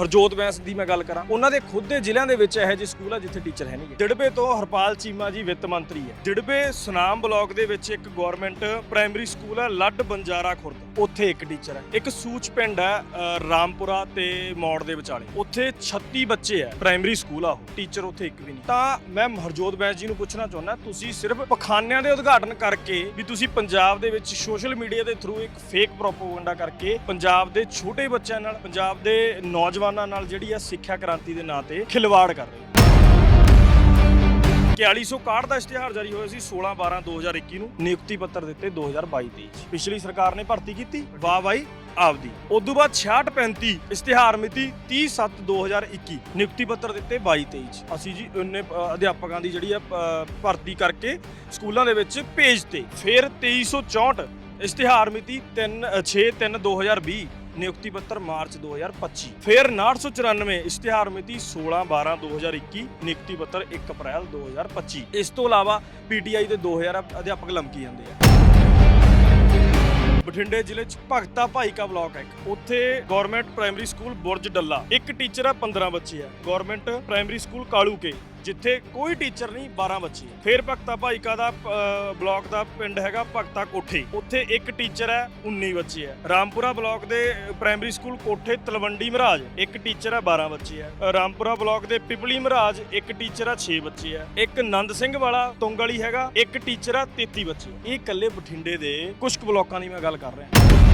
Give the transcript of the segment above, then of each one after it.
ਹਰਜੋਤ ਬੈਂਸ ਦੀ ਮੈਂ ਗੱਲ ਕਰਾਂ, ਉਹਨਾਂ ਦੇ ਖੁਦ ਦੇ ਜ਼ਿਲ੍ਹਿਆਂ ਦੇ ਵਿੱਚ ਇਹੋ ਜਿਹੇ ਸਕੂਲ ਆ ਜਿੱਥੇ ਟੀਚਰ ਹੈ ਨਹੀਂ ਦਿੜਬੇ ਤੋਂ ਹਰਪਾਲ ਚੀਮਾ ਜੀ ਵਿੱਤ ਮੰਤਰੀ ਹੈ। ਦਿੜਬੇ ਸੁਨਾਮ ਬਲਾਕ ਦੇ ਵਿੱਚ ਇੱਕ ਗਵਰਨਮੈਂਟ ਪ੍ਰਾਇਮਰੀ ਸਕੂਲ ਹੈ ਲੱਡ ਬੰਜਾਰਾ ਖੁਰਦ। ਉੱਥੇ ਇੱਕ ਟੀਚਰ ਹੈ। ਇੱਕ ਸੂਚ ਪਿੰਡ ਹੈ ਰਾਮਪੁਰਾ ਤੇ ਮੌੜ ਦੇ ਵਿਚਾਲੇ। ਉੱਥੇ 36 ਬੱਚੇ ਹੈ ਪ੍ਰਾਇਮਰੀ ਸਕੂਲ ਆ ਉਹ। ਟੀਚਰ ਉੱਥੇ ਇੱਕ ਵੀ ਨਹੀਂ। ਤਾਂ ਮੈਂ ਹਰਜੋਤ ਬੈਂਸ ਜੀ ਨੂੰ ਪੁੱਛਣਾ ਚਾਹੁੰਦਾ, ਤੁਸੀਂ ਸਿਰਫ ਪਖਾਨਿਆਂ ਦੇ ਉਦਘਾਟਨ ਕਰਕੇ ਵੀ ਤੁਸੀਂ ਪੰਜਾਬ ਦੇ ਵਿੱਚ ਸੋਸ਼ਲ ਮੀਡੀਆ ਦੇ ਥਰੂ ਇੱਕ ਫੇਕ ਪ੍ਰੋਪਗੈਂਡਾ ਕਰਕੇ ਪੰਜਾਬ ਦੇ ਛੋਟੇ ਬੱਚਿਆਂ ਨਾਲ, ਪੰਜਾਬ ਦੇ ਨੌਜਵਾਨ ਨਾਲ ਜਿਹੜੀ ਆ ਸਿੱਖਿਆ ਕ੍ਰਾਂਤੀ ਦੇ ਨਾਂ ਤੇ ਖਿਲਵਾੜ ਕਰ ਰਹੇ 4161 ਦਾ ਇਸ਼ਤਿਹਾਰ ਜਾਰੀ ਹੋਇਆ ਸੀ 16 12 2021 ਨੂੰ। ਨਿਯੁਕਤੀ ਪੱਤਰ ਦਿੱਤੇ 2022 ਦੇ ਪਿਛਲੀ ਸਰਕਾਰ ਨੇ ਭਰਤੀ ਕੀਤੀ। ਵਾਹ ਬਾਈ ਆਪਦੀ। ਉਦੋਂ ਬਾਅਦ 66 35 ਇਸ਼ਤਿਹਾਰ ਮਿਤੀ 30 7 2021 ਨਿਯੁਕਤੀ ਪੱਤਰ ਦਿੱਤੇ 22 23 ਅਸੀਂ ਜੀ ਉਹਨੇ ਅਧਿਆਪਕਾਂ ਦੀ ਜਿਹੜੀ ਆ ਭਰਤੀ ਕਰਕੇ ਸਕੂਲਾਂ ਦੇ ਵਿੱਚ ਭੇਜ ਭੇਜਤੇ ਫਿਰ 2364 ਇਸ਼ਤਿਹਾਰ ਮਿਤੀ 3 6 3 2020 ਨਿਯੁਕਤੀ ਪੱਤਰ ਮਾਰਚ 2025 ਫਿਰ 994 ਇਸ਼ਤਿਹਾਰ ਮਿਤੀ 16 12 2021 ਨਿਯੁਕਤੀ ਪੱਤਰ 1 ਅਪ੍ਰੈਲ 2025 ਇਸ ਤੋਂ ਇਲਾਵਾ ਪੀਟੀਆਈ ਦੇ 2000 ਅਧਿਆਪਕ ਲਮਕੀ ਜਾਂਦੇ ਆ। ਬਠਿੰਡੇ ਜ਼ਿਲ੍ਹੇ ਚ ਭਗਤਾ ਭਾਈ ਕਾ ਬਲਾਕ ਹੈ ਉੱਥੇ government primary school Burj Dalla. ਇੱਕ ਟੀਚਰ ਆ 15 ਬੱਚੇ ਆ। Government primary school Kalu Ke. ਜਿੱਥੇ ਕੋਈ ਟੀਚਰ ਨਹੀਂ 12 ਬੱਚੇ। ਆ ਫਿਰ ਭਗਤਾ ਭਾਈਕਾ ਦਾ ਅ, ਬਲਾਕ ਦਾ ਪਿੰਡ ਹੈਗਾ ਭਗਤਾ ਕੋਠੇ। ਉੱਥੇ ਇੱਕ ਟੀਚਰ ਹੈ 19 ਬੱਚੇ ਹੈ। ਰਾਮਪੁਰਾ ਬਲਾਕ ਦੇ ਪ੍ਰਾਇਮਰੀ ਸਕੂਲ ਕੋਠੇ ਤਲਵੰਡੀ ਮਹਾਰਾਜ। ਇੱਕ ਟੀਚਰ ਹੈ 12 ਬੱਚੇ ਹੈ। ਅ, ਰਾਮਪੁਰਾ ਬਲਾਕ ਦੇ ਪਿਪਲੀ ਮਹਾਰਾਜ ਇੱਕ ਟੀਚਰ ਆ 6 ਬੱਚੇ ਹੈ। ਇੱਕ ਨੰਦ ਸਿੰਘ ਵਾਲਾ ਤੁੰਗ ਹੈਗਾ ਇੱਕ ਟੀਚਰ ਆ 33 ਬੱਚੇ ਇਹ ਇਕੱਲੇ ਬਠਿੰਡੇ ਦੇ ਕੁਸ਼ਕ ਕੁ ਬਲਾਕਾਂ ਦੀ ਮੈਂ ਗੱਲ ਕਰ ਰਿਹਾ।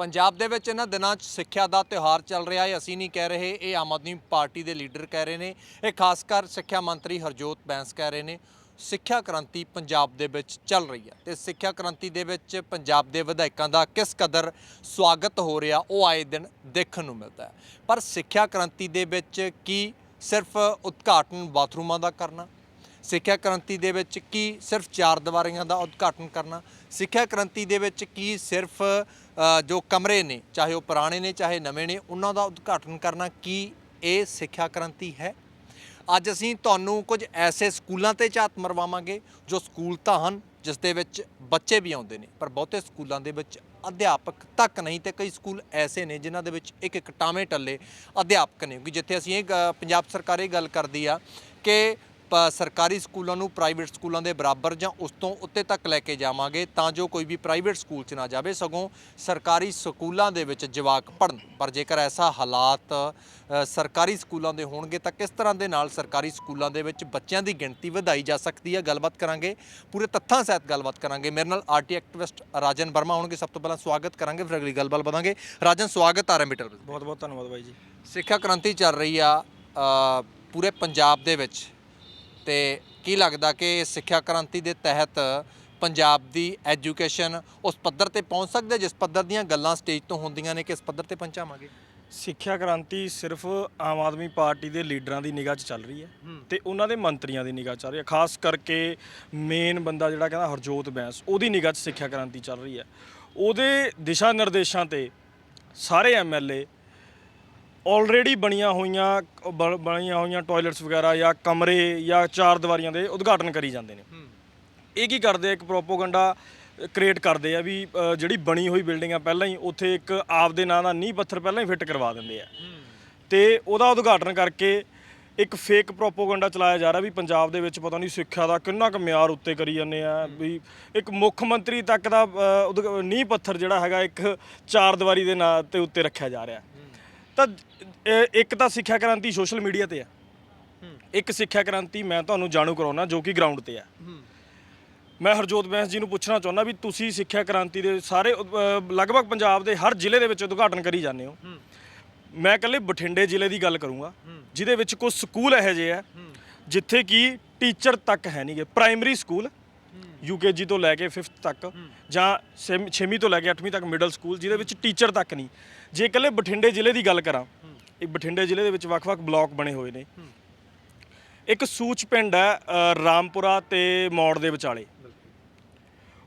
ਪੰਜਾਬ ਦੇ ਵਿੱਚ ਇਹਨਾਂ ਦਿਨਾਂ 'ਚ ਸਿੱਖਿਆ ਦਾ ਤਿਉਹਾਰ ਚੱਲ ਰਿਹਾ ਹੈ। ਅਸੀਂ ਨਹੀਂ ਕਹਿ ਰਹੇ ਇਹ ਆਮ ਆਦਮੀ ਪਾਰਟੀ ਦੇ ਲੀਡਰ ਕਹਿ ਰਹੇ ਨੇ। ਇਹ ਖਾਸ ਕਰ ਸਿੱਖਿਆ ਮੰਤਰੀ ਹਰਜੋਤ ਬੈਂਸ ਕਹਿ ਰਹੇ ਨੇ। ਸਿੱਖਿਆ ਕ੍ਰਾਂਤੀ ਪੰਜਾਬ ਦੇ ਵਿੱਚ ਚੱਲ ਰਹੀ ਹੈ ਤੇ ਸਿੱਖਿਆ ਕ੍ਰਾਂਤੀ ਦੇ ਵਿੱਚ ਪੰਜਾਬ ਦੇ ਵਿਧਾਇਕਾਂ ਦਾ ਕਿਸ ਕਦਰ ਸਵਾਗਤ ਹੋ ਰਿਹਾ, ਉਹ ਆਏ ਦਿਨ ਦੇਖਣ ਨੂੰ ਮਿਲਦਾ ਹੈ। ਪਰ ਸਿੱਖਿਆ ਕ੍ਰਾਂਤੀ ਦੇ ਵਿੱਚ ਕੀ ਸਿਰਫ ਉਦਘਾਟਨ ਬਾਥਰੂਮਾਂ ਦਾ ਕਰਨਾ? ਸਿੱਖਿਆ ਕ੍ਰਾਂਤੀ ਦੇ ਵਿੱਚ ਕੀ ਸਿਰਫ ਚਾਰ ਦੀਵਾਰੀਆਂ ਦਾ ਉਦਘਾਟਨ ਕਰਨਾ, ਸਿੱਖਿਆ ਕ੍ਰਾਂਤੀ ਦੇ ਵਿੱਚ ਕੀ ਸਿਰਫ ਜੋ ਕਮਰੇ ਨੇ, ਚਾਹੇ ਉਹ ਪੁਰਾਣੇ ਨੇ, ਚਾਹੇ ਨਵੇਂ ਨੇ, ਉਹਨਾਂ ਦਾ ਉਦਘਾਟਨ ਕਰਨਾ ਕੀ ਇਹ ਸਿੱਖਿਆ ਕ੍ਰਾਂਤੀ ਹੈ? ਅੱਜ ਅਸੀਂ ਤੁਹਾਨੂੰ ਕੁਝ ਐਸੇ ਸਕੂਲਾਂ ਤੇ ਝਾਤ ਮਰਵਾਵਾਂਗੇ ਜੋ ਸਕੂਲ ਤਾਂ ਹਨ, ਜਿਸ ਦੇ ਵਿੱਚ ਬੱਚੇ ਵੀ ਆਉਂਦੇ ਨੇ, ਪਰ ਬਹੁਤੇ ਸਕੂਲਾਂ ਦੇ ਵਿੱਚ ਅਧਿਆਪਕ ਤੱਕ ਨਹੀਂ ਤੇ ਕਈ ਸਕੂਲ ਐਸੇ ਨੇ ਜਿਨ੍ਹਾਂ ਦੇ ਵਿੱਚ ਇੱਕ ਇੱਕ ਟਾਵੇਂ ਟੱਲੇ ਅਧਿਆਪਕ ਨੇ, ਕਿਉਂਕਿ ਜਿੱਥੇ ਅਸੀਂ ਇਹ ਗ- ਪੰਜਾਬ ਸਰਕਾਰ ਇਹ ਗੱਲ ਕਰਦੀ ਆ ਕਿ ਸਰਕਾਰੀ ਸਕੂਲਾਂ ਨੂੰ ਪ੍ਰਾਈਵੇਟ ਸਕੂਲਾਂ ਦੇ ਬਰਾਬਰ ਜਾਂ ਉਸ ਤੋਂ ਉੱਤੇ ਤੱਕ ਲੈ ਕੇ ਜਾਵਾਂਗੇ ਤਾਂ ਜੋ ਕੋਈ ਵੀ ਪ੍ਰਾਈਵੇਟ ਸਕੂਲ 'ਚ ਨਾ ਜਾਵੇ ਸਗੋਂ ਸਰਕਾਰੀ ਸਕੂਲਾਂ ਦੇ ਵਿੱਚ ਜਵਾਕ ਪੜਨ ਪਰ ਜੇਕਰ ਐਸਾ ਹਾਲਾਤ ਸਰਕਾਰੀ ਸਕੂਲਾਂ ਦੇ ਹੋਣਗੇ ਤਾਂ ਕਿਸ ਤਰ੍ਹਾਂ ਦੇ ਨਾਲ ਸਰਕਾਰੀ ਸਕੂਲਾਂ ਦੇ ਵਿੱਚ ਬੱਚਿਆਂ ਦੀ ਗਿਣਤੀ ਵਧਾਈ ਜਾ ਸਕਦੀ ਹੈ? ਗੱਲਬਾਤ ਕਰਾਂਗੇ। ਪੂਰੇ ਤੱਥਾਂ ਸਹਿਤ ਗੱਲਬਾਤ ਕਰਾਂਗੇ। ਮੇਰੇ ਨਾਲ ਆਰਟੀ ਐਕਟਿਵਿਸਟ ਰਾਜਨ ਵਰਮਾ ਹੋਣਗੇ। ਸਭ ਤੋਂ ਪਹਿਲਾਂ ਸਵਾਗਤ ਕਰਾਂਗੇ। ਫਿਰ ਅਗਲੀ ਗੱਲਬਾਤ ਵਧਾਂਗੇ। ਰਾਜਨ ਸਵਾਗਤ ਆ ਰਿਹਾ ਮੀਟਰ ਬਹੁਤ ਬਹੁਤ ਧੰਨਵਾਦ ਬਾਈ ਜੀ। ਸਿੱਖਿਆ ਕ੍ਰਾਂਤੀ ਚੱਲ ਰਹੀ ਆ ਪੂਰੇ ਪੰਜਾਬ ਦੇ ਵਿੱਚ। ਤੇ ਕੀ ਲੱਗਦਾ ਕਿ ਸਿੱਖਿਆ ਕ੍ਰਾਂਤੀ ਦੇ ਤਹਿਤ ਪੰਜਾਬ ਦੀ ਐਜੂਕੇਸ਼ਨ ਉਸ ਪੱਧਰ ਤੇ ਪਹੁੰਚ ਸਕਦਾ ਜਿਸ ਪੱਧਰ ਦੀਆਂ ਗੱਲਾਂ ਸਟੇਜ ਤੋਂ ਹੁੰਦੀਆਂ ਨੇ ਕਿ ਇਸ ਪੱਧਰ ਤੇ ਪਹੁੰਚਾਵਾਂਗੇ? ਸਿੱਖਿਆ ਕ੍ਰਾਂਤੀ ਸਿਰਫ ਆਮ ਆਦਮੀ ਪਾਰਟੀ ਦੇ ਲੀਡਰਾਂ ਦੀ ਨਿਗਾਹ 'ਚ ਚੱਲ ਰਹੀ ਹੈ ਤੇ ਉਹਨਾਂ ਦੇ ਮੰਤਰੀਆਂ ਦੀ ਨਿਗਾਹ 'ਚ ਚੱਲ ਰਹੀ ਹੈ। ਖਾਸ ਕਰਕੇ ਮੇਨ ਬੰਦਾ ਜਿਹੜਾ ਕਹਿੰਦਾ ਹਰਜੋਤ ਬੈਂਸ ਉਹਦੀ ਨਿਗਾਹ 'ਚ ਸਿੱਖਿਆ ਕ੍ਰਾਂਤੀ ਚੱਲ ਰਹੀ ਹੈ। ਉਹਦੇ ਦਿਸ਼ਾ ਨਿਰਦੇਸ਼ਾਂ ਤੇ ਸਾਰੇ ਐਮਐਲਏ ਆਲਰੇਡੀ ਬਣੀਆਂ ਹੋਈਆਂ ਬ- ਬਣੀਆਂ ਹੋਈਆਂ ਟਾਇਲਟਸ ਵਗੈਰਾ ਜਾਂ ਕਮਰੇ ਜਾਂ ਚਾਰ ਦੀਵਾਰੀਆਂ ਦੇ ਉਦਘਾਟਨ ਕਰੀ ਜਾਂਦੇ ਨੇ। ਇਹ ਕੀ ਕਰਦੇ ਆ? ਇੱਕ ਪ੍ਰੋਪੋਗੰਡਾ ਕ੍ਰੀਏਟ ਕਰਦੇ ਆ ਵੀ ਅ, ਜਿਹੜੀ ਬਣੀ ਹੋਈ ਬਿਲਡਿੰਗ ਆ ਪਹਿਲਾਂ ਹੀ ਉੱਥੇ ਇੱਕ ਆਪਦੇ ਨਾਂ ਦਾ ਨੀਂਹ ਪੱਥਰ ਪਹਿਲਾਂ ਹੀ ਫਿੱਟ ਕਰਵਾ ਦਿੰਦੇ ਆ। ਤੇ ਉਹਦਾ ਉਦਘਾਟਨ ਕਰਕੇ ਇੱਕ ਫੇਕ ਪ੍ਰੋਪੋਗੰਡਾ ਚਲਾਇਆ ਜਾ ਰਿਹਾ ਵੀ ਪੰਜਾਬ ਦੇ ਵਿੱਚ ਪਤਾ ਨਹੀਂ ਸਿੱਖਿਆ ਦਾ ਕਿੰਨਾ ਕੁ ਮਿਆਰ ਉੱਤੇ ਕਰੀ ਜਾਂਦੇ ਆ ਵੀ ਇੱਕ ਮੁੱਖ ਮੰਤਰੀ ਤੱਕ ਦਾ ਅ, ਉਦਘ- ਨੀਂਹ ਪੱਥਰ ਜਿਹੜਾ ਹੈਗਾ ਇੱਕ ਚਾਰ ਦੀਵਾਰੀ ਦੇ ਨਾਂ ਤੇ ਉੱਤੇ ਰੱਖਿਆ ਜਾ ਰਿਹਾ। ਤਾਂ ਇੱਕ ਤਾਂ ਸਿੱਖਿਆ ਕ੍ਰਾਂਤੀ ਸੋਸ਼ਲ ਮੀਡੀਆ ਤੇ ਆ। ਇੱਕ ਸਿੱਖਿਆ ਕ੍ਰਾਂਤੀ ਮੈਂ ਤੁਹਾਨੂੰ ਜਾਣੂ ਕਰਾਉਣਾ ਜੋ ਕਿ ਗਰਾਊਂਡ ਤੇ ਆ। ਮੈਂ ਹਰਜੋਤ ਬੈਂਸ ਜੀ ਨੂੰ ਪੁੱਛਣਾ ਚਾਹੁੰਦਾ ਵੀ ਤੁਸੀਂ ਸਿੱਖਿਆ ਕ੍ਰਾਂਤੀ ਦੇ ਸਾਰੇ ਲਗਭਗ ਪੰਜਾਬ ਦੇ ਹਰ ਜ਼ਿਲ੍ਹੇ ਦੇ ਵਿੱਚ ਉਦਘਾਟਨ ਕਰੀ ਜਾਂਦੇ ਹੋ। ਮੈਂ ਇਕੱਲੇ ਬਠਿੰਡੇ ਜ਼ਿਲ੍ਹੇ ਦੀ ਗੱਲ ਕਰੂੰਗਾ ਜਿਹਦੇ ਵਿੱਚ ਕੁਝ ਸਕੂਲ ਇਹੋ ਜਿਹੇ ਆ ਜਿੱਥੇ ਕਿ ਟੀਚਰ ਤੱਕ ਹੈ ਨਹੀਂਗੇ ਪ੍ਰਾਇਮਰੀ ਸਕੂਲ। ਯੂਕੇਜੀ ਤੋਂ ਲੈ ਕੇ 5th ਤੱਕ ਜਾਂ 6ਵੀਂ ਤੋਂ ਲੈ ਕੇ 8ਵੀਂ ਤੱਕ ਮਿਡਲ ਸਕੂਲ ਜਿਹਦੇ ਵਿੱਚ ਟੀਚਰ ਤੱਕ ਨਹੀਂ। ਜੇ ਇਕੱਲੇ ਬਠਿੰਡੇ ਜ਼ਿਲ੍ਹੇ ਦੀ ਗੱਲ ਕਰਾਂ ਇਹ ਬਠਿੰਡੇ ਜ਼ਿਲ੍ਹੇ ਦੇ ਵਿੱਚ ਵੱਖ-ਵੱਖ ਬਲਾਕ ਬਣੇ ਹੋਏ ਨੇ। ਇੱਕ ਸੂਚ ਪਿੰਡ ਹੈ ਰਾਮਪੁਰਾ ਤੇ ਮੌੜ ਦੇ ਵਿਚਾਲੇ।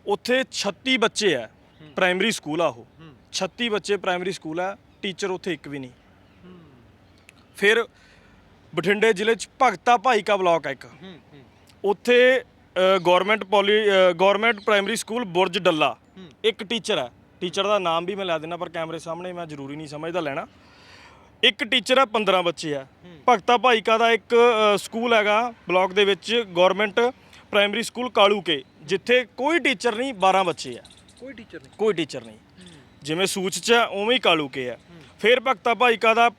ਉੱਥੇ 36 ਬੱਚੇ ਆ ਪ੍ਰਾਇਮਰੀ ਸਕੂਲ ਆ ਉਹ। 36 ਬੱਚੇ ਪ੍ਰਾਇਮਰੀ ਸਕੂਲ ਆ ਟੀਚਰ ਉੱਥੇ ਇੱਕ ਵੀ ਨਹੀਂ। ਫਿਰ ਬਠਿੰਡੇ ਜ਼ਿਲ੍ਹੇ ਚ ਭਗਤਾ ਭਾਈ ਕਾ ਬਲਾਕ ਹੈ ਇੱਕ ਉੱਥੇ ਗਵਰਨਮੈਂਟ ਪੋਲੀ government primary school Burj Dalla. ਇੱਕ ਟੀਚਰ ਹੈ। ਟੀਚਰ ਦਾ ਨਾਮ ਵੀ ਮੈਂ ਲੈ ਦਿੰਦਾ ਪਰ ਕੈਮਰੇ ਸਾਹਮਣੇ ਮੈਂ ਜ਼ਰੂਰੀ ਨਹੀਂ ਸਮਝਦਾ ਲੈਣਾ। ਇੱਕ ਟੀਚਰ ਆ 15 ਬੱਚੇ ਆ ਭਗਤਾ ਭਾਈਕਾ ਦਾ ਇੱਕ ਸਕੂਲ ਹੈਗਾ ਬਲਾਕ ਦੇ ਵਿੱਚ ਗਵਰਨਮੈਂਟ ਪ੍ਰਾਇਮਰੀ ਸਕੂਲ ਕਾਲੂਕੇ ਜਿੱਥੇ ਕੋਈ ਟੀਚਰ ਨਹੀਂ 12 ਬੱਚੇ ਆ ਕੋਈ ਟੀਚਰ ਨਹੀਂ। ਕੋਈ ਟੀਚਰ ਨਹੀਂ। ਜਿਵੇਂ ਸੂਚ ਚ ਉਵੇਂ ਹੀ ਕਾਲੂਕੇ ਆ ਫਿਰ ਭਗਤਾ ਭਾਈਕਾ ਦਾ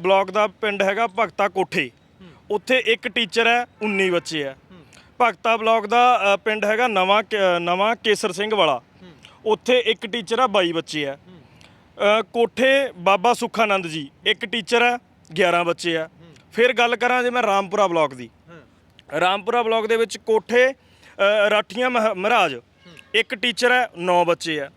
ਬਲਾਕ ਦਾ ਪਿੰਡ ਹੈਗਾ ਭਗਤਾ ਕੋਠੇ। ਉੱਥੇ ਇੱਕ ਟੀਚਰ ਹੈ 19 ਬੱਚੇ ਆ ਭਗਤਾ ਬਲਾਕ ਦਾ ਅ, ਪਿੰਡ ਹੈਗਾ ਨਵਾਂ ਕ- ਨਵਾਂ ਕੇਸਰ ਸਿੰਘ ਵਾਲਾ। ਉੱਥੇ ਇੱਕ ਟੀਚਰ ਆ 22 ਬੱਚੇ ਆ। ਅ, ਕੋਠੇ ਬਾਬਾ ਸੁਖਾਨੰਦ ਜੀ ਇੱਕ ਟੀਚਰ ਹੈ 11 ਬੱਚੇ ਆ। ਫਿਰ ਗੱਲ ਕਰਾਂ ਜੇ ਮੈਂ ਰਾਮਪੁਰਾ ਬਲਾਕ ਦੀ। ਰਾਮਪੁਰਾ ਬਲਾਕ ਦੇ ਵਿੱਚ ਕੋਠੇ ਅ, ਰਾਠੀਆਂ ਮਹ- ਮਹਾਰਾਜ ਇੱਕ ਟੀਚਰ ਹੈ 9 ਬੱਚੇ ਆ।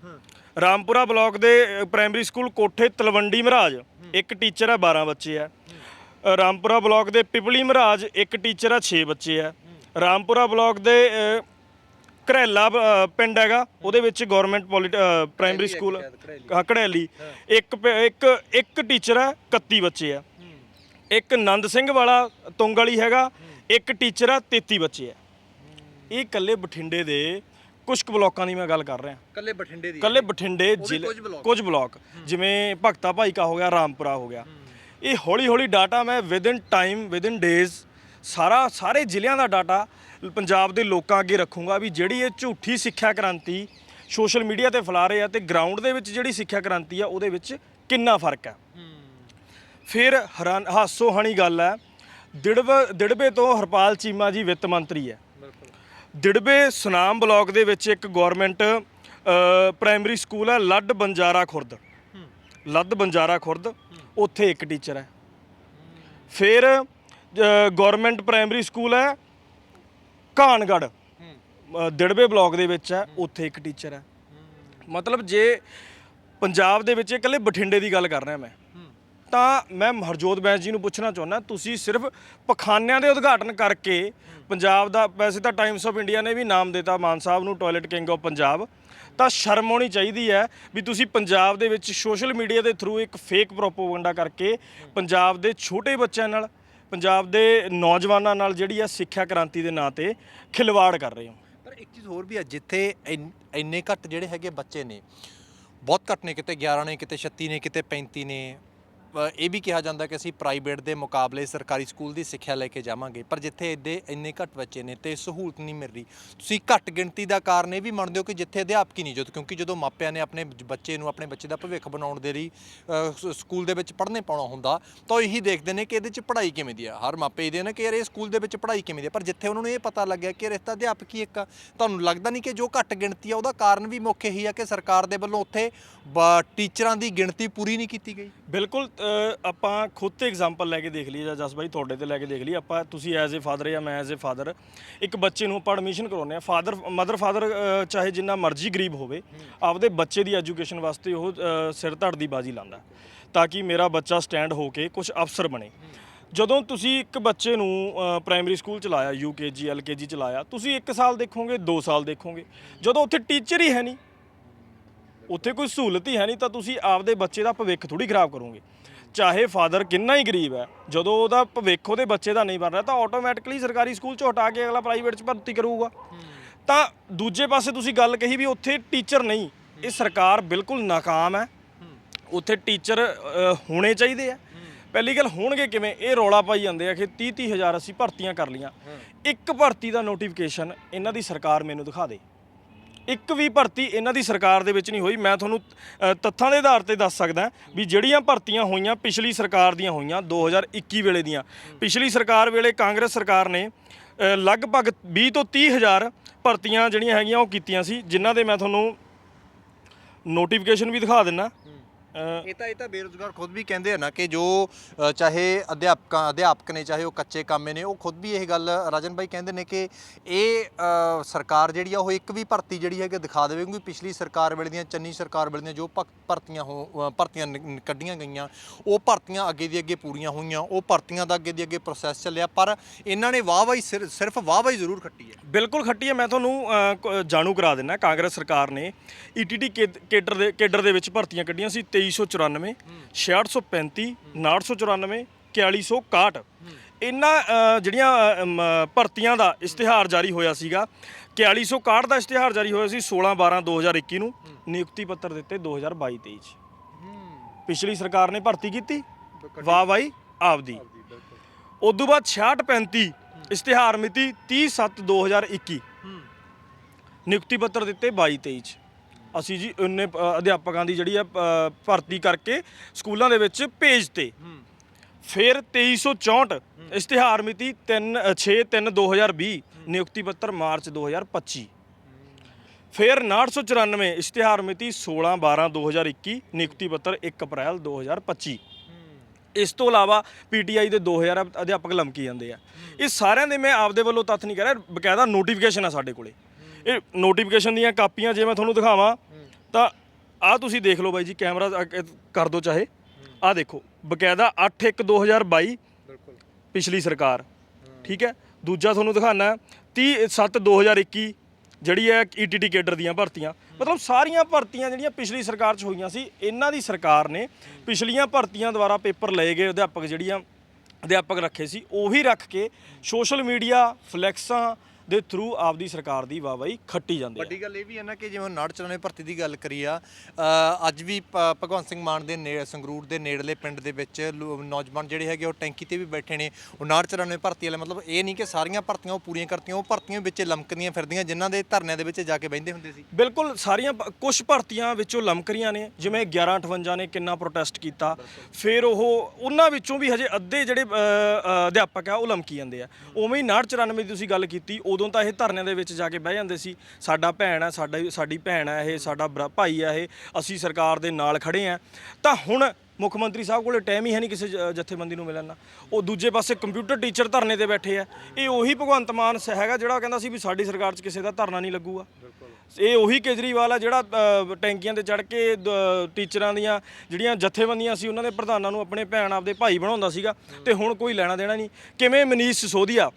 ਰਾਮਪੁਰਾ ਬਲਾਕ ਦੇ ਅ, ਪ੍ਰਾਇਮਰੀ ਸਕੂਲ ਕੋਠੇ ਤਲਵੰਡੀ ਮਹਾਰਾਜ ਇੱਕ ਟੀਚਰ ਹੈ 12 ਬੱਚੇ ਆ। ਅ, ਰਾਮਪੁਰਾ ਬਲਾਕ ਦੇ ਪਿਪਲੀ ਮਹਾਰਾਜ ਇੱਕ ਟੀਚਰ ਹੈ 6 ਬੱਚੇ ਆ। ਰਾਮਪੁਰਾ ਬਲਾਕ ਦੇ ਅ, ਘਰੇਲਾ ਅ, ਪਿੰਡ ਹੈਗਾ। ਉਹਦੇ ਵਿੱਚ ਗਵਰਨਮੈਂਟ ਪ੍ਰਾਇਮਰੀ ਸਕੂਲ ਹਾਂ ਘੜੈਲੀ ਇੱਕ ਪ- ਇੱਕ ਇੱਕ ਟੀਚਰ ਹੈ 31 ਬੱਚੇ ਆ। ਇੱਕ ਨੰਦ ਸਿੰਘ ਵਾਲਾ ਤੁੰਗ ਵਾਲੀ ਹੈਗਾ ਇੱਕ ਟੀਚਰ ਆ 33 ਬੱਚੇ ਆ। ਇਹ ਇਕੱਲੇ ਬਠਿੰਡੇ ਦੇ ਕੁਝ ਕੁ ਬਲਾਕਾਂ ਦੀ ਮੈਂ ਗੱਲ ਕਰ ਰਿਹਾ। ਕੱਲੇ ਬਠਿੰਡੇ ਦੀ ਇਕੱਲੇ ਬਠਿੰਡੇ ਕੁਝ ਜ਼ਿਲ੍ਹੇ ਬਲਾਕ। ਕੁਝ ਬਲਾਕ। ਜਿਵੇਂ ਭਗਤਾ ਭਾਈਕਾ ਹੋ ਗਿਆ ਰਾਮਪੁਰਾ ਹੋ ਗਿਆ। ਇਹ ਹੌਲੀ ਹੌਲੀ ਡਾਟਾ ਮੈਂ ਵਿਦਿਨ ਟਾਈਮ ਵਿਦਿਨ ਡੇਜ਼ ਸਾਰਾ ਸਾਰੇ ਜ਼ਿਲ੍ਹਿਆਂ ਦਾ ਡਾਟਾ ਪੰਜਾਬ ਦੇ ਲੋਕਾਂ ਅੱਗੇ ਰੱਖੂੰਗਾ ਵੀ ਜਿਹੜੀ ਇਹ ਝੂਠੀ ਸਿੱਖਿਆ ਕ੍ਰਾਂਤੀ ਸੋਸ਼ਲ ਮੀਡੀਆ ਤੇ ਫੈਲਾ ਰਹੇ ਆ ਤੇ ਗਰਾਊਂਡ ਦੇ ਵਿੱਚ ਜਿਹੜੀ ਸਿੱਖਿਆ ਕ੍ਰਾਂਤੀ ਆ ਉਹਦੇ ਵਿੱਚ ਕਿੰਨਾ ਫ਼ਰਕ ਆ। ਫਿਰ ਹੈਰਾਨ ਹਾਸੋਹਾਣੀ ਗੱਲ ਹੈ ਦਿੜਬੇ ਦਿੜਬੇ ਤੋਂ ਹਰਪਾਲ ਚੀਮਾ ਜੀ ਵਿੱਤ ਮੰਤਰੀ ਹੈ ਦਿੜਬੇ ਸੁਨਾਮ ਬਲਾਕ ਦੇ ਵਿੱਚ ਇੱਕ ਗਵਰਨਮੈਂਟ ਪ੍ਰਾਇਮਰੀ ਸਕੂਲ ਹੈ ਲੱਡ ਬੰਜਾਰਾ ਖੁਰਦ। ਲੱਦ ਬੰਜਾਰਾ ਖੁਰਦ ਉੱਥੇ ਇੱਕ ਟੀਚਰ ਹੈ ਫਿਰ ਗਵਰਨਮੈਂਟ ਪ੍ਰਾਇਮਰੀ ਸਕੂਲ ਹੈ ਕਾਨਗੜ ਦਿੜਬੇ ਬਲਾਕ ਦੇ ਵਿੱਚ ਹੈ, ਉੱਥੇ ਇੱਕ ਟੀਚਰ ਹੈ। ਮਤਲਬ ਜੇ ਪੰਜਾਬ ਦੇ ਵਿੱਚ ਇਕੱਲੇ ਬਠਿੰਡੇ ਦੀ ਗੱਲ ਕਰ ਰਿਹਾ ਮੈਂ, ਤਾਂ ਮੈਂ ਹਰਜੋਤ ਬੈਂਸ ਜੀ ਨੂੰ ਪੁੱਛਣਾ ਚਾਹੁੰਦਾ, ਤੁਸੀਂ ਸਿਰਫ ਪਖਾਨਿਆਂ ਦੇ ਉਦਘਾਟਨ ਕਰਕੇ ਪੰਜਾਬ ਦਾ, ਵੈਸੇ ਤਾਂ ਟਾਈਮਸ ਆਫ ਇੰਡੀਆ ਨੇ ਵੀ ਨਾਮ ਦਿੱਤਾ, ਮਾਨ ਸਾਹਿਬ ਨੂੰ ਟਾਇਲਟ ਕਿੰਗ ਆਫ ਪੰਜਾਬ, ਤਾਂ ਸ਼ਰਮ ਆਉਣੀ ਚਾਹੀਦੀ ਹੈ ਵੀ ਤੁਸੀਂ ਪੰਜਾਬ ਦੇ ਵਿੱਚ ਸੋਸ਼ਲ ਮੀਡੀਆ ਦੇ ਥਰੂ ਇੱਕ ਫੇਕ ਪ੍ਰੋਪਗੈਂਡਾ ਕਰਕੇ ਪੰਜਾਬ ਦੇ ਛੋਟੇ ਬੱਚਿਆਂ ਨਾਲ ਪੰਜਾਬ ਦੇ ਨੌਜਵਾਨਾਂ ਨਾਲ ਜਿਹੜੀ ਆ ਸਿੱਖਿਆ ਕ੍ਰਾਂਤੀ ਦੇ ਨਾਂ ਤੇ ਖਿਲਵਾੜ ਕਰ ਰਹੇ ਹੋ। ਪਰ ਇੱਕ ਚੀਜ਼ ਹੋਰ ਵੀ ਹੈ ਜਿੱਥੇ ਇੰਨ- ਇੰਨੇ ਘੱਟ ਜਿਹੜੇ ਹੈਗੇ ਬੱਚੇ ਨੇ, ਬਹੁਤ ਘੱਟ ਨੇ, ਕਿਤੇ 11 ਨੇ, ਕਿਤੇ 36 ਨੇ, ਕਿਤੇ 35 ਨੇ ਇਹ ਵੀ ਕਿਹਾ ਜਾਂਦਾ ਕਿ ਅਸੀਂ ਪ੍ਰਾਈਵੇਟ ਦੇ ਮੁਕਾਬਲੇ ਸਰਕਾਰੀ ਸਕੂਲ ਦੀ ਸਿੱਖਿਆ ਲੈ ਕੇ ਜਾਵਾਂਗੇ, ਪਰ ਜਿੱਥੇ ਇੱਦੇ ਇੰਨੇ ਘੱਟ ਬੱਚੇ ਨੇ ਤੇ ਸਹੂਲਤ ਨਹੀਂ ਮਿਲ ਰਹੀ। ਤੁਸੀਂ ਘੱਟ ਗਿਣਤੀ ਦਾ ਕਾਰਨ ਇਹ ਵੀ ਮੰਨਦੇ ਹੋ ਕਿ ਜਿੱਥੇ ਅਧਿਆਪਕ ਹੀ ਨਹੀਂ ਜਦ ਕਿਉਂਕਿ ਜਦੋਂ ਮਾਪਿਆਂ ਨੇ ਆਪਣੇ ਬੱਚੇ ਨੂੰ, ਆਪਣੇ ਬੱਚੇ ਦਾ ਭਵਿੱਖ ਬਣਾਉਣ ਦੇ ਲਈ ਸਕੂਲ ਦੇ ਵਿੱਚ ਪੜ੍ਹਨੇ ਪਾਉਣਾ ਹੁੰਦਾ, ਤਾਂ ਉਹ ਇਹੀ ਦੇਖਦੇ ਨੇ ਕਿ ਇਹਦੇ 'ਚ ਪੜ੍ਹਾਈ ਕਿਵੇਂ ਦੀ ਆ। ਹਰ ਮਾਪੇ ਇਹਦੇ ਨੇ ਕਿ ਯਾਰ ਇਹ ਸਕੂਲ ਦੇ ਵਿੱਚ ਪੜ੍ਹਾਈ ਕਿਵੇਂ ਦੀ ਪਰ ਜਿੱਥੇ ਉਹਨਾਂ ਨੂੰ ਇਹ ਪਤਾ ਲੱਗਿਆ ਕਿ ਰਿਸ਼ਤਾ ਅਧਿਆਪਕ ਹੀ ਇੱਕ ਆ, ਤੁਹਾਨੂੰ ਲੱਗਦਾ ਨਹੀਂ ਕਿ ਜੋ ਘੱਟ ਗਿਣਤੀ ਆ, ਉਹਦਾ ਕਾਰਨ ਵੀ ਮੁੱਖ ਇਹੀ ਆ ਕਿ ਸਰਕਾਰ ਦੇ ਵੱਲੋਂ ਉੱਥੇ ਬ- ਟੀਚਰਾਂ ਦੀ ਗਿਣਤੀ ਪੂਰੀ ਨਹੀਂ ਕੀਤੀ ਗਈ? ਬਿਲਕੁਲ ਆਪਾਂ ਖੁਦ ਤੇ ਐਗਜ਼ਾਮਪਲ ਲੈ ਕੇ ਦੇਖ ਲਈ ਜਾਂ ਜਸ ਬਾਈ ਤੁਹਾਡੇ ਤੇ ਲੈ ਕੇ ਦੇਖ ਲਈ ਆਪਾਂ ਤੁਸੀਂ ਐਜ਼ ਅ ਫਾਦਰ ਜਾਂ ਮੈਂ ਐਜ਼ ਅ ਫਾਦਰ ਇੱਕ ਬੱਚੇ ਨੂੰ ਆਪਾਂ ਐਡਮਿਸ਼ਨ ਕਰਾਉਂਦੇ ਆ ਫਾਦਰ ਮਦਰ ਫਾਦਰ ਚਾਹੇ ਜਿੰਨਾ ਮਰਜ਼ੀ ਗਰੀਬ ਹੋਵੇ, ਆਪਦੇ ਬੱਚੇ ਦੀ ਐਜੂਕੇਸ਼ਨ ਵਾਸਤੇ ਉਹ ਸਿਰ ਧੜ ਦੀ ਬਾਜੀ ਲਾਉਂਦਾ ਤਾਂ ਕਿ ਮੇਰਾ ਬੱਚਾ ਸਟੈਂਡ ਹੋ ਕੇ ਕੁਝ ਅਫਸਰ ਬਣੇ। ਜਦੋਂ ਤੁਸੀਂ ਇੱਕ ਬੱਚੇ ਨੂੰ ਪ੍ਰਾਇਮਰੀ ਸਕੂਲ ਚ ਲਾਇਆ ਯੂਕੇਜੀ ਐਲਕੇਜੀ ਚ ਲਾਇਆ, ਤੁਸੀਂ 1 ਸਾਲ ਦੇਖੋਗੇ 2 ਸਾਲ ਦੇਖੋਗੇ। ਜਦੋਂ ਉੱਥੇ ਟੀਚਰ ਹੀ ਹੈ ਨਹੀਂ, ਉੱਥੇ ਕੋਈ ਸਹੂਲਤ ਹੀ ਹੈ ਨਹੀਂ, ਤਾਂ ਤੁਸੀਂ ਆਪਦੇ ਬੱਚੇ ਦਾ ਭਵਿੱਖ ਥੋੜੀ ਖਰਾਬ ਕਰੋਗੇ। ਚਾਹੇ ਫਾਦਰ ਕਿੰਨਾ ਹੀ ਗਰੀਬ ਹੈ, ਜਦੋਂ ਉਹਦਾ ਭਵਿੱਖ ਉਹਦੇ ਬੱਚੇ ਦਾ ਨਹੀਂ ਬਣ ਰਿਹਾ, ਤਾਂ ਆਟੋਮੈਟਿਕਲੀ ਸਰਕਾਰੀ ਸਕੂਲ ਚੋਂ ਹਟਾ ਕੇ ਅਗਲਾ ਪ੍ਰਾਈਵੇਟ 'ਚ ਭਰਤੀ ਕਰੂਗਾ। ਤਾਂ ਦੂਜੇ ਪਾਸੇ ਤੁਸੀਂ ਗੱਲ ਕਹੀ ਵੀ ਉੱਥੇ ਟੀਚਰ ਨਹੀਂ, ਇਹ ਸਰਕਾਰ ਬਿਲਕੁਲ ਨਾਕਾਮ ਹੈ। ਉੱਥੇ ਟੀਚਰ ਹੋਣੇ ਚਾਹੀਦੇ ਆ। ਪਹਿਲੀ ਗੱਲ ਹੋਣਗੇ ਕਿਵੇਂ? ਇਹ ਰੌਲਾ ਪਾਈ ਜਾਂਦੇ ਆ ਕਿ 30 30 ਹਜ਼ਾਰ ਅਸੀਂ ਭਰਤੀਆਂ ਕਰ ਲੀਆਂ ਇੱਕ ਭਰਤੀ ਦਾ ਨੋਟੀਫਿਕੇਸ਼ਨ ਇਹਨਾਂ ਦੀ ਸਰਕਾਰ ਮੈਨੂੰ ਦਿਖਾ ਦੇ। ਇੱਕ ਵੀ ਭਰਤੀ ਇਹਨਾਂ ਦੀ ਸਰਕਾਰ ਦੇ ਵਿੱਚ ਨਹੀਂ ਹੋਈ। ਮੈਂ ਤੁਹਾਨੂੰ ਤੱਥਾਂ ਦੇ ਆਧਾਰ ਤੇ ਦੱਸ ਸਕਦਾ ਵੀ ਜਿਹੜੀਆਂ ਭਰਤੀਆਂ ਹੋਈਆਂ ਪਿਛਲੀ ਸਰਕਾਰ ਦੀਆਂ ਹੋਈਆਂ 2021 ਵੇਲੇ ਦੀਆਂ। ਪਿਛਲੀ ਸਰਕਾਰ ਵੇਲੇ ਕਾਂਗਰਸ ਸਰਕਾਰ ਨੇ ਲਗਭਗ 20 ਤੋਂ 30 ਹਜ਼ਾਰ ਭਰਤੀਆਂ ਜਿਹੜੀਆਂ ਹੈਗੀਆਂ ਉਹ ਕੀਤੀਆਂ ਸੀ, ਜਿਨ੍ਹਾਂ ਦੇ ਮੈਂ ਤੁਹਾਨੂੰ ਨੋਟੀਫਿਕੇਸ਼ਨ ਵੀ ਦਿਖਾ ਦਿੰਨਾ ਇਹ ਤਾਂ ਇਹ ਤਾਂ ਬੇਰੁਜ਼ਗਾਰ ਖੁਦ ਵੀ ਕਹਿੰਦੇ ਆ ਨਾ ਕਿ ਜੋ ਅ, ਚਾਹੇ ਅਧਿਆਪਕਾਂ ਅਧਿਆਪਕ ਨੇ ਚਾਹੇ ਉਹ ਕੱਚੇ ਕਾਮੇ ਨੇ ਉਹ ਖੁਦ ਵੀ ਇਹ ਗੱਲ ਰਾਜਨ ਭਾਈ ਕਹਿੰਦੇ ਨੇ ਕਿ ਇਹ ਅ, ਸਰਕਾਰ ਜਿਹੜੀ ਆ ਉਹ ਇੱਕ ਵੀ ਭਰਤੀ ਜਿਹੜੀ ਹੈ ਕਿ ਦਿਖਾ ਦੇਵੇ ਕਿਉਂਕਿ ਪਿਛਲੀ ਸਰਕਾਰ ਵੇਲੇ ਦੀਆਂ ਚੰਨੀ ਸਰਕਾਰ ਵੇਲੇ ਦੀਆਂ ਜੋ ਭਕ- ਭਰਤੀਆਂ ਹੋ ਅ, ਭਰਤੀਆਂ ਨਿ- ਨਿ- ਕੱਢੀਆਂ ਗਈਆਂ ਉਹ ਭਰਤੀਆਂ ਅੱਗੇ ਦੀ ਅੱਗੇ ਪੂਰੀਆਂ ਹੋਈਆਂ ਉਹ ਭਰਤੀਆਂ ਦਾ ਅੱਗੇ ਦੀ ਅੱਗੇ ਪ੍ਰੋਸੈਸ ਚੱਲਿਆ ਪਰ ਇਹਨਾਂ ਨੇ ਵਾਹ ਵਾਹੀ ਸਿਰ- ਸਿਰਫ ਵਾਹ ਵਾਹੀ ਜ਼ਰੂਰ ਖੱਟੀ ਹੈ। ਬਿਲਕੁਲ ਖੱਟੀ ਹੈ। ਮੈਂ ਤੁਹਾਨੂੰ ਅ, ਕ- ਜਾਣੂ ਕਰਾ ਦਿੰਨਾ ਕਾਂਗਰਸ ਸਰਕਾਰ ਨੇ ਈਟੀਟੀ ਕੇਡਰ ਦੇ ਕੇਡਰ ਦੇ ਵਿੱਚ ਭਰਤੀਆਂ ਕੱਢੀਆਂ ਸੀ 2394 6635 994 4161 ਇਹਨਾਂ ਜਿਹੜੀਆਂ ਭਰਤੀਆਂ ਦਾ ਇਸ਼ਤਿਹਾਰ ਜਾਰੀ ਹੋਇਆ ਸੀਗਾ 4161 ਦਾ ਇਸ਼ਤਿਹਾਰ ਜਾਰੀ ਹੋਇਆ ਸੀ 16 12 2021 ਨੂੰ ਨਿਯੁਕਤੀ ਪੱਤਰ ਦਿੱਤੇ 2022 23 ਚ। ਪਿਛਲੀ ਸਰਕਾਰ ਨੇ ਭਰਤੀ ਕੀਤੀ? ਵਾਹ ਬਾਈ ਆਪਦੀ। ਉਦੋਂ ਬਾਅਦ 66 35 ਇਸ਼ਤਿਹਾਰ ਮਿਤੀ 30 7 2021 ਨਿਯੁਕਤੀ ਪੱਤਰ ਦਿੱਤੇ 22 23 ਚ। ਅਸੀਂ ਜੀ ਉਹਨੇ ਅਧਿਆਪਕਾਂ ਦੀ ਜਿਹੜੀ ਆ ਅ, ਭਰਤੀ ਕਰਕੇ ਸਕੂਲਾਂ ਦੇ ਵਿੱਚ ਭੇਜਤੇ ਫਿਰ 2364 ਇਸ਼ਤਿਹਾਰ ਮਿਤੀ 3 6 3 2020 ਨਿਯੁਕਤੀ ਪੱਤਰ ਮਾਰਚ 2025 ਫਿਰ 994 ਇਸ਼ਤਿਹਾਰ ਮਿਤੀ 16 12 2021 ਨਿਯੁਕਤੀ ਪੱਤਰ 1 ਅਪ੍ਰੈਲ 2025 ਇਸ ਤੋਂ ਇਲਾਵਾ ਪੀਟੀਆਈ ਦੇ 2000 ਅਧਿਆਪਕ ਲਮਕੀ ਜਾਂਦੇ ਆ। ਇਹ ਸਾਰਿਆਂ ਦੇ ਮੈਂ ਆਪਦੇ ਵੱਲੋਂ ਤੱਥ ਨਹੀਂ ਕਹਿ ਰਿਹਾ ਬਕਾਇਦਾ ਨੋਟੀਫਿਕੇਸ਼ਨ ਆ ਸਾਡੇ ਕੋਲੇ। ਇਹ ਨੋਟੀਫਿਕੇਸ਼ਨ ਦੀਆਂ ਕਾਪੀਆਂ ਜੇ ਮੈਂ ਤੁਹਾਨੂੰ ਦਿਖਾਵਾਂ ਤਾਂ ਆਹ ਤੁਸੀਂ ਦੇਖ ਲਓ ਬਾਈ ਜੀ ਕੈਮਰਾ ਕਰ ਦਿਓ ਚਾਹੇ। ਆਹ ਦੇਖੋ ਬਕਾਇਦਾ 8 1 2022 ਬਿਲਕੁਲ। ਪਿਛਲੀ ਸਰਕਾਰ। ਠੀਕ ਹੈ? ਦੂਜਾ ਤੁਹਾਨੂੰ ਦਿਖਾਣਾ 30 7 2021 ਜਿਹੜੀ ਹੈ ਈਟੀਟੀ ਕੇਡਰ ਦੀਆਂ ਭਰਤੀਆਂ। ਮਤਲਬ ਸਾਰੀਆਂ ਭਰਤੀਆਂ ਜਿਹੜੀਆਂ ਪਿਛਲੀ ਸਰਕਾਰ 'ਚ ਹੋਈਆਂ ਸੀ ਇਹਨਾਂ ਦੀ ਸਰਕਾਰ ਨੇ ਪਿਛਲੀਆਂ ਭਰਤੀਆਂ ਦੁਆਰਾ ਪੇਪਰ ਲਏ ਗਏ ਅਧਿਆਪਕ ਜਿਹੜੀਆਂ ਅਧਿਆਪਕ ਰੱਖੇ ਸੀ ਉਹੀ ਰੱਖ ਕੇ ਸੋਸ਼ਲ ਮੀਡੀਆ ਫਲੈਕਸਾਂ ਦੇ ਥਰੂ ਆਪਦੀ ਸਰਕਾਰ ਦੀ ਵਾਹਵਾਈ ਖੱਟੀ ਜਾਂਦੇ ਆ। ਵੱਡੀ ਗੱਲ ਇਹ ਵੀ ਹੈ ਨਾ ਕਿ ਜਿਵੇਂ ਨਾੜ ਚਲਾਣੇ ਭਰਤੀ ਦੀ ਗੱਲ ਕਰੀ ਆ ਅ, ਅੱਜ ਵੀ ਭ- ਭਗਵੰਤ ਸਿੰਘ ਮਾਨ ਦੇ ਨੇ ਸੰਗਰੂਰ ਦੇ ਨੇੜਲੇ ਪਿੰਡ ਦੇ ਵਿੱਚ ਲੋ- ਨੌਜਵਾਨ ਜਿਹੜੇ ਹੈਗੇ ਉਹ ਟੈਂਕੀ ਤੇ ਵੀ ਬੈਠੇ ਨੇ ਉਹ ਨਾੜ ਚਲਾਣੇ ਭਰਤੀ ਵਾਲੇ ਮਤਲਬ ਇਹ ਨਹੀਂ ਕਿ ਸਾਰੀਆਂ ਭਰਤੀਆਂ ਉਹ ਪੂਰੀਆਂ ਕਰਤੀਆਂ ਉਹ ਭਰਤੀਆਂ ਵਿੱਚ ਲਮਕਦੀਆਂ ਫਿਰਦੀਆਂ ਜਿਨ੍ਹਾਂ ਦੇ ਧਰਨਿਆਂ ਦੇ ਵਿੱਚ ਜਾ ਕੇ ਬਹਿੰਦੇ ਹੁੰਦੇ ਸੀ। ਬਿਲਕੁਲ ਸਾਰੀਆਂ ਕੁਝ ਭਰਤੀਆਂ ਵਿੱਚੋਂ ਲਮਕਰੀਆਂ ਨੇ ਜਿਵੇਂ 1158 ਨੇ ਕਿੰਨਾ ਪ੍ਰੋਟੈਸਟ ਕੀਤਾ ਫਿਰ ਉਹ ਉਹਨਾਂ ਵਿੱਚੋਂ ਵੀ ਹਜੇ ਅੱਧੇ ਜਿਹੜੇ ਅ, ਅ, ਅਧਿਆਪਕ ਆ ਉਹ ਲਮਕੀ ਜਾਂਦੇ ਆ। ਉਵੇਂ ਹੀ 994 ਦੀ ਤੁਸੀਂ ਗੱਲ ਕੀਤੀ ਉਦੋਂ ਤਾਂ ਇਹ ਧਰਨਿਆਂ ਦੇ ਵਿੱਚ ਜਾ ਕੇ ਬਹਿ ਜਾਂਦੇ ਸੀ। ਸਾਡਾ ਭੈਣ ਆ, ਸਾਡਾ ਸਾਡੀ ਭੈਣ ਆ ਇਹ, ਸਾਡਾ ਭਰਾ- ਭਾਈ ਆ ਇਹ, ਅਸੀਂ ਸਰਕਾਰ ਦੇ ਨਾਲ ਖੜੇ ਆ। ਤਾਂ ਹੁਣ ਮੁੱਖ ਮੰਤਰੀ ਸਾਹਿਬ ਕੋਲੇ ਟਾਈਮ ਹੀ ਹੈ ਨਹੀਂ ਕਿਸੇ ਜ- ਜਥੇਬੰਦੀ ਨੂੰ ਮਿਲਣ ਦਾ। ਉਹ ਦੂਜੇ ਪਾਸੇ ਕੰਪਿਊਟਰ ਟੀਚਰ ਧਰਨੇ ਤੇ ਬੈਠੇ ਆ। ਇਹ ਉਹੀ ਭਗਵੰਤ ਮਾਨ ਹੈਗਾ ਜਿਹੜਾ ਕਹਿੰਦਾ ਸੀ ਵੀ ਸਾਡੀ ਸਰਕਾਰ 'ਚ ਕਿਸੇ ਦਾ ਧਰਨਾ ਨਹੀਂ ਲੱਗੂਗਾ। ਇਹ ਉਹੀ ਕੇਜਰੀਵਾਲ ਆ ਜਿਹੜਾ ਟੈਂਕੀਆਂ ਤੇ ਚੜ ਕੇ, ਦ- ਟੀਚਰਾਂ ਦੀਆਂ ਜਿਹੜੀਆਂ ਜਥੇਬੰਦੀਆਂ ਸੀ ਉਹਨਾਂ ਦੇ ਪ੍ਰਧਾਨਾਂ ਨੂੰ ਆਪਣੇ ਭੈਣ ਆਪਦੇ ਭਾਈ ਬਣਾਉਂਦਾ ਸੀਗਾ ਤੇ ਹੁਣ ਕੋਈ ਲੈਣਾ ਦੇਣਾ ਨਹੀਂ। ਕਿਵੇਂ ਮਨੀਸ਼ ਸਿਸੋਦੀਆ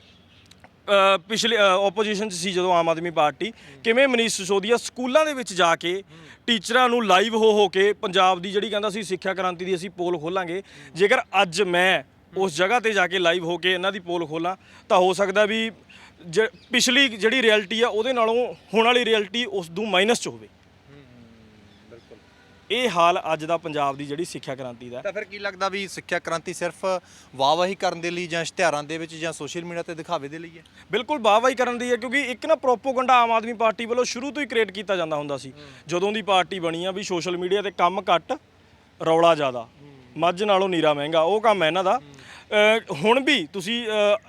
ਪਿਛਲੇ ਆਪੋਜੀਸ਼ਨ 'ਚ ਸੀ ਜਦੋਂ ਆਮ ਆਦਮੀ ਪਾਰਟੀ। ਕਿਵੇਂ ਮਨੀਸ਼ ਸਿਸੋਦੀਆ ਸਕੂਲਾਂ ਦੇ ਵਿੱਚ ਜਾ ਕੇ ਟੀਚਰਾਂ ਨੂੰ ਲਾਈਵ ਹੋ ਹੋ ਕੇ ਪੰਜਾਬ ਦੀ ਜਿਹੜੀ ਕਹਿੰਦਾ ਸੀ ਸਿੱਖਿਆ ਕ੍ਰਾਂਤੀ ਦੀ ਅਸੀਂ ਪੋਲ ਖੋਲਾਂਗੇ। ਜੇਕਰ ਅੱਜ ਮੈਂ ਉਸ ਜਗ੍ਹਾ ਤੇ ਜਾ ਕੇ ਲਾਈਵ ਹੋ ਕੇ ਇਹਨਾਂ ਦੀ ਪੋਲ ਖੋਲਾਂ, ਤਾਂ ਹੋ ਸਕਦਾ ਵੀ ਜ- ਪਿਛਲੀ ਜਿਹੜੀ ਰਿਐਲਿਟੀ ਆ ਉਹਦੇ ਨਾਲੋਂ ਹੁਣ ਵਾਲੀ ਰਿਐਲਿਟੀ ਉਸ ਤੋਂ ਮਾਈਨਸ 'ਚ ਹੋਵੇ। ਇਹ ਹਾਲ ਅੱਜ ਦਾ ਪੰਜਾਬ ਦੀ ਜਿਹੜੀ ਸਿੱਖਿਆ ਕ੍ਰਾਂਤੀ ਦਾ ਹੈ। ਤਾਂ ਫਿਰ ਕੀ ਲੱਗਦਾ ਵੀ ਸਿੱਖਿਆ ਕ੍ਰਾਂਤੀ ਸਿਰਫ ਵਾਹਵਾਹੀ ਕਰਨ ਦੇ ਲਈ ਜਾਂ ਇਸ਼ਤਿਹਾਰਾਂ ਦੇ ਵਿੱਚ ਜਾਂ ਸੋਸ਼ਲ ਮੀਡੀਆ ਤੇ ਦਿਖਾਵੇ ਦੇ ਲਈ ਹੈ? ਬਿਲਕੁਲ ਵਾਹਵਾਈ ਕਰਨ ਦੀ ਹੈ ਕਿਉਂਕਿ ਇੱਕ ਨਾ ਪ੍ਰੋਪੋਗੰਡਾ ਆਮ ਆਦਮੀ ਪਾਰਟੀ ਵੱਲੋਂ ਸ਼ੁਰੂ ਤੋਂ ਹੀ ਕ੍ਰੀਏਟ ਕੀਤਾ ਜਾਂਦਾ ਹੁੰਦਾ ਸੀ। ਜਦੋਂ ਦੀ ਪਾਰਟੀ ਬਣੀ ਆ ਵੀ ਸੋਸ਼ਲ ਮੀਡੀਆ ਤੇ ਕੰਮ ਘੱਟ ਰੌਲਾ ਜ਼ਿਆਦਾ ਮੱਝ ਨਾਲੋਂ ਨੀਰਾ ਮਹਿੰਗਾ ਉਹ ਕੰਮ ਹੈ ਇਹਨਾਂ ਦਾ। ਹੁਣ ਵੀ ਤੁਸੀਂ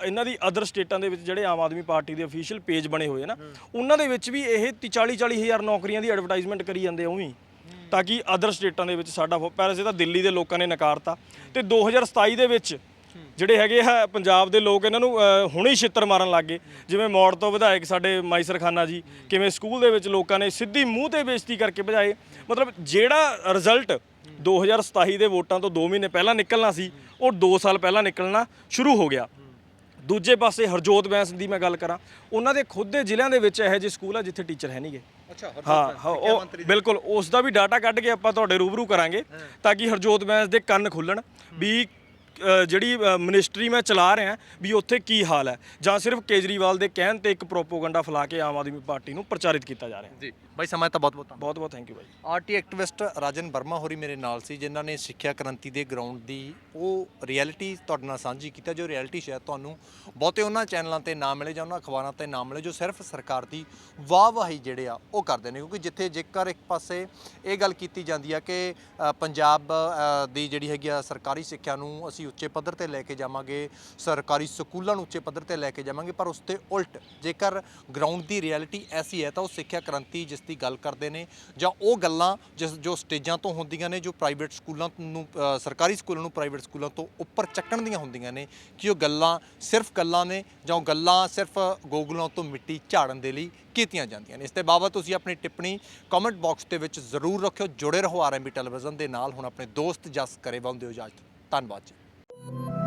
ਇਹਨਾਂ ਦੀ ਅਦਰ ਸਟੇਟਾਂ ਦੇ ਵਿੱਚ ਜਿਹੜੇ ਆਮ ਆਦਮੀ ਪਾਰਟੀ ਦੇ ਅਫੀਸ਼ੀਅਲ ਪੇਜ ਬਣੇ ਹੋਏ ਆ ਨਾ ਉਹਨਾਂ ਦੇ ਵਿੱਚ ਵੀ ਇਹ 40 40 ਹਜ਼ਾਰ ਨੌਕਰੀਆਂ ਦੀ ਐਡਵਰਟਾਈਜ਼ਮੈਂਟ ਕਰੀ ਜਾਂਦੇ ਆ ਉਵੇਂ ਹੀ। ਤਾਂ ਕਿ ਅਦਰ ਸਟੇਟਾਂ ਦੇ ਵਿੱਚ ਸਾਡਾ ਪੈਰਸੇ ਤਾਂ ਦਿੱਲੀ ਦੇ ਲੋਕਾਂ ਨੇ ਨਕਾਰਤਾ। ਤੇ 2027 ਦੇ ਵਿੱਚ ਜਿਹੜੇ ਹੈਗੇ ਆ ਪੰਜਾਬ ਦੇ ਲੋਕ ਇਹਨਾਂ ਨੂੰ ਹੁਣੇ ਹੀ ਛਿੱਤਰ ਮਾਰਨ ਲੱਗ ਗਏ। ਜਿਵੇਂ ਮੌੜ ਤੋਂ ਵਿਧਾਇਕ ਸਾਡੇ ਮਾਈਸਰ ਖਾਨਾ ਜੀ, ਕਿਵੇਂ ਸਕੂਲ ਦੇ ਵਿੱਚ ਲੋਕਾਂ ਨੇ ਸਿੱਧੀ ਮੂੰਹ ਤੇ ਬੇਇੱਜ਼ਤੀ ਕਰਕੇ ਭਜਾਏ। ਮਤਲਬ ਜਿਹੜਾ ਰਿਜ਼ਲਟ 2027 ਦੇ ਵੋਟਾਂ ਤੋਂ 2 ਮਹੀਨੇ ਪਹਿਲਾਂ ਨਿਕਲਣਾ ਸੀ, ਉਹ 2 ਸਾਲ ਪਹਿਲਾਂ ਨਿਕਲਣਾ ਸ਼ੁਰੂ ਹੋ ਗਿਆ। ਦੂਜੇ ਪਾਸੇ ਹਰਜੋਤ ਬੈਂਸ ਦੀ ਮੈਂ ਗੱਲ ਕਰਾਂ, ਉਹਨਾਂ ਦੇ ਖੁਦ ਦੇ ਜ਼ਿਲ੍ਹਿਆਂ ਦੇ ਵਿੱਚ ਇਹੋ ਜਿਹੇ ਸਕੂਲ ਆ ਜਿੱਥੇ ਟੀਚਰ ਹੈ ਨਹੀਂਗੇ ਅੱਛਾ ਹਾਂ ਹਾਂ ਉਹ ਬਿਲਕੁਲ ਉਸ ਦਾ ਵੀ ਡਾਟਾ ਕੱਢ ਕੇ ਆਪਾਂ ਤੁਹਾਡੇ ਰੂਬਰੂ ਕਰਾਂਗੇ ਤਾਂ ਕਿ ਹਰਜੋਤ ਬੈਂਸ ਦੇ ਕੰਨ ਖੁੱਲਣ ਵੀ ਜਿਹੜੀ ਮਿਨਿਸਟਰੀ ਮੈਂ ਚਲਾ ਰਿਹਾ ਵੀ ਉੱਥੇ ਕੀ ਹਾਲ ਹੈ। ਜਾਂ ਸਿਰਫ ਕੇਜਰੀਵਾਲ ਦੇ ਕਹਿਣ ਤੇ ਇੱਕ ਪ੍ਰੋਪੋਗੰਡਾ ਫੈਲਾ ਕੇ ਆਮ ਆਦਮੀ ਪਾਰਟੀ ਨੂੰ ਪ੍ਰਚਾਰਿਤ ਕੀਤਾ ਜਾ ਰਿਹਾ। ਜੀ। ਬਾਈ ਸਮਾਂ ਤਾਂ ਬਹੁਤ ਬਹੁਤ ਬਹੁਤ ਬਹੁਤ ਥੈਂਕ ਯੂ ਬਾਈ। ਆਰਟੀ ਐਕਟਿਵਿਸਟ ਰਾਜਨ ਵਰਮਾ ਹੋਰੀ ਮੇਰੇ ਨਾਲ ਸੀ ਜਿਨ੍ਹਾਂ ਨੇ ਸਿੱਖਿਆ ਕ੍ਰਾਂਤੀ ਦੇ ਗਰਾਊਂਡ ਦੀ ਉਹ ਰਿਐਲਿਟੀ ਤੁਹਾਡੇ ਨਾਲ ਸਾਂਝੀ ਕੀਤਾ ਜੋ ਰਿਐਲਿਟੀ ਸ਼ਾਇਦ ਤੁਹਾਨੂੰ ਬਹੁਤੇ ਉਹਨਾਂ ਚੈਨਲਾਂ ਤੇ ਨਾ ਮਿਲੇ ਜਾਂ ਉਹਨਾਂ ਅਖਬਾਰਾਂ ਤੇ ਨਾ ਮਿਲੇ ਜੋ ਸਿਰਫ ਸਰਕਾਰ ਦੀ ਵਾਹਵਾਹੀ ਜਿਹੜੇ ਆ ਉਹ ਕਰਦੇ ਨੇ। ਕਿਉਂਕਿ ਜਿੱਥੇ ਜੇਕਰ ਇੱਕ ਪਾਸੇ ਇਹ ਗੱਲ ਕੀਤੀ ਜਾਂਦੀ ਆ ਕਿ ਅ, ਪੰਜਾਬ ਅ, ਦੀ ਜਿਹੜੀ ਹੈਗੀ ਆ ਸਰਕਾਰੀ ਸਿੱਖਿਆ ਨੂੰ ਅਸੀਂ ਉੱਚੇ ਪੱਧਰ ਤੇ ਲੈ ਕੇ ਜਾਵਾਂਗੇ ਸਰਕਾਰੀ ਸਕੂਲਾਂ ਨੂੰ ਉੱਚੇ ਪੱਧਰ ਤੇ ਲੈ ਕੇ ਜਾਵਾਂਗੇ ਪਰ ਉਸ ਤੇ ਉਲਟ ਜੇਕਰ ਗਰਾਊਂਡ ਦੀ ਰਿਐਲਿਟੀ ਐਸੀ ਹੈ ਤਾਂ ਉਹ ਸਿੱਖਿਆ ਕ੍ਰਾਂਤੀ ਜਿਸ ਦੀ ਗੱਲ ਕਰਦੇ ਨੇ ਜਾਂ ਉਹ ਗੱਲਾਂ ਜਿਸ ਜੋ ਸਟੇਜਾਂ ਤੋਂ ਹੁੰਦੀਆਂ ਨੇ ਜੋ ਪ੍ਰਾਈਵੇਟ ਸਕੂਲਾਂ ਨੂੰ ਅ, ਸਰਕਾਰੀ ਸਕੂਲਾਂ ਨੂੰ ਪ੍ਰਾਈਵੇਟ ਸਕੂਲਾਂ ਤੋਂ ਉੱਪਰ ਚੱਕਣ ਦੀਆਂ ਹੁੰਦੀਆਂ ਨੇ ਕਿ ਉਹ ਗੱਲਾਂ ਸਿਰਫ ਗੱਲਾਂ ਨੇ ਜਾਂ ਉਹ ਗੱਲਾਂ ਸਿਰਫ ਗੋਗਲਾਂ ਤੋਂ ਮਿੱਟੀ ਝਾੜਨ ਦੇ ਲਈ ਕੀਤੀਆਂ ਜਾਂਦੀਆਂ ਨੇ। ਇਸ ਤੇ ਬਾਬਤ ਤੁਸੀਂ ਆਪਣੀ ਟਿੱਪਣੀ ਕਮੈਂਟ ਬਾਕਸ ਦੇ ਵਿੱਚ ਜ਼ਰੂਰ ਰੱਖਿਓ। ਜੁੜੇ ਰਹੋ ਆਰਐਮਬੀ ਟੈਲੀਵਿਜ਼ਨ ਦੇ ਨਾਲ। ਹੁਣ ਆਪਣੇ ਦੋਸਤ ਜਸ ਕਰੇ ਬੰਦੇ ਹੋ ਇਜਾਜ਼ਤ। ਧੰਨਵਾਦ ਜੀ।